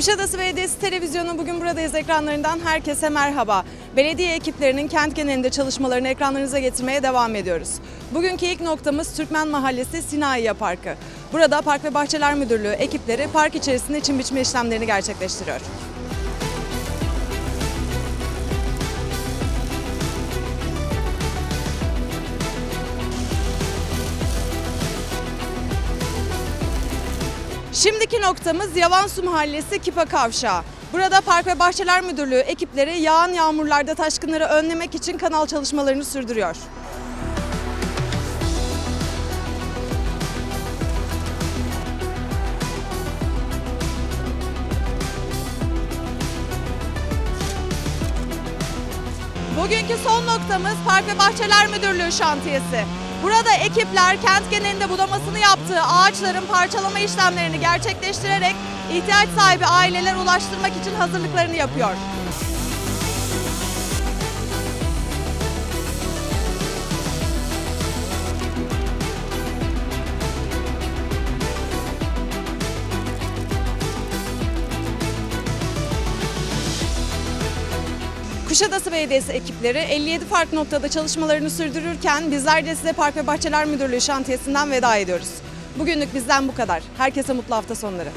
Kuşadası Belediyesi Televizyonu bugün buradayız ekranlarından herkese merhaba. Belediye ekiplerinin kent genelinde çalışmalarını ekranlarınıza getirmeye devam ediyoruz. Bugünkü ilk noktamız Türkmen Mahallesi Sinayiye Parkı. Burada Park ve Bahçeler Müdürlüğü ekipleri park içerisinde çim biçme işlemlerini gerçekleştiriyor. Şimdiki noktamız Yavansu Mahallesi Kipa Kavşağı. Burada Park ve Bahçeler Müdürlüğü ekipleri yağan yağmurlarda taşkınları önlemek için kanal çalışmalarını sürdürüyor. Bugünkü son noktamız Park ve Bahçeler Müdürlüğü şantiyesi. Burada ekipler kent genelinde budamasını yaptığı ağaçların parçalama işlemlerini gerçekleştirerek ihtiyaç sahibi aileler ulaştırmak için hazırlıklarını yapıyor. Kuşadası Belediyesi ekipleri 57 farklı noktada çalışmalarını sürdürürken bizler de size Park ve Bahçeler Müdürlüğü şantiyesinden veda ediyoruz. Bugünlük bizden bu kadar. Herkese mutlu hafta sonları.